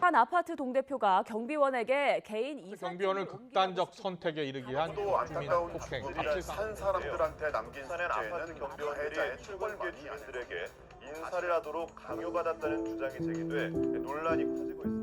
한 아파트 동대표가 경비원에게 개인 이사 경비원을 극단적 선택에 이르게 한 또 주민 안타까운 폭행. 산 사람들한테 남긴 부산의 아파트 가해자의 출근길 출근만이 아니다. 주민들에게 인사를 하도록 강요받았다는 주장이 제기돼 논란이 커지고 있습니다.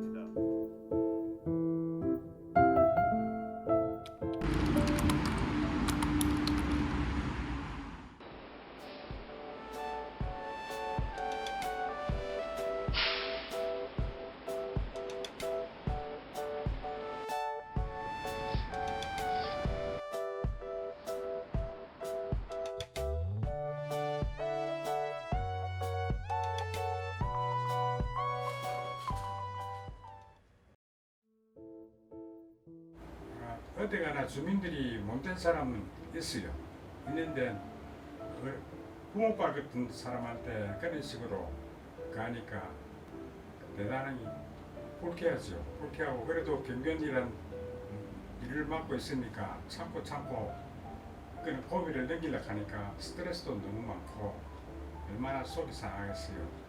어디 가나 주민들이 못된 사람은 있어요. 있는데 그 부모과 같은 사람한테 그런 식으로 가니까 대단히 불쾌하죠. 불쾌하고 그래도 경견이란 일을 맡고 있으니까 참고 참고 그런 고비를 넘기려고 하니까 스트레스도 너무 많고 얼마나 속이 상하겠어요.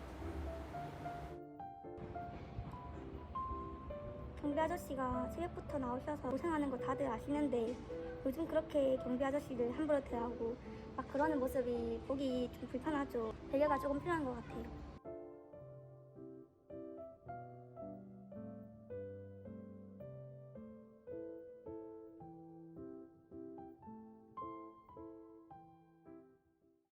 경비 아저씨가 새벽부터 나오셔서 고생하는 거 다들 아시는데 요즘 그렇게 경비 아저씨들 함부로 대하고 막 그러는 모습이 보기 좀 불편하죠. 배려가 조금 필요한 것 같아요.